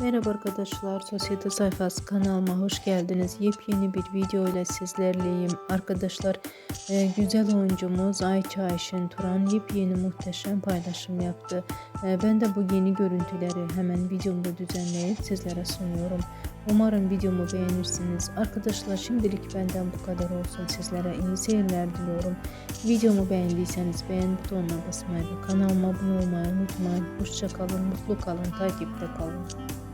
Merhaba arkadaşlar, Sosyete Sayfası kanalıma hoş geldiniz. Yepyeni bir video ile sizlerleyim. Arkadaşlar, e, güzel oyuncumuz Ayça Ayşin Turan yepyeni muhteşem paylaşım yaptı. E, ben de bu yeni görüntüleri hemen videomda düzenleyip sizlere sunuyorum. Umarım videomu beğenirsiniz. Arkadaşlar şimdilik benden bu kadar olsun. Sizlere iyi seyirler diliyorum. Videomu beğendiyseniz beğen butonuna basmayı ve kanalıma abone olmayı unutmayın. Hoşçakalın, mutlu kalın, takipte kalın.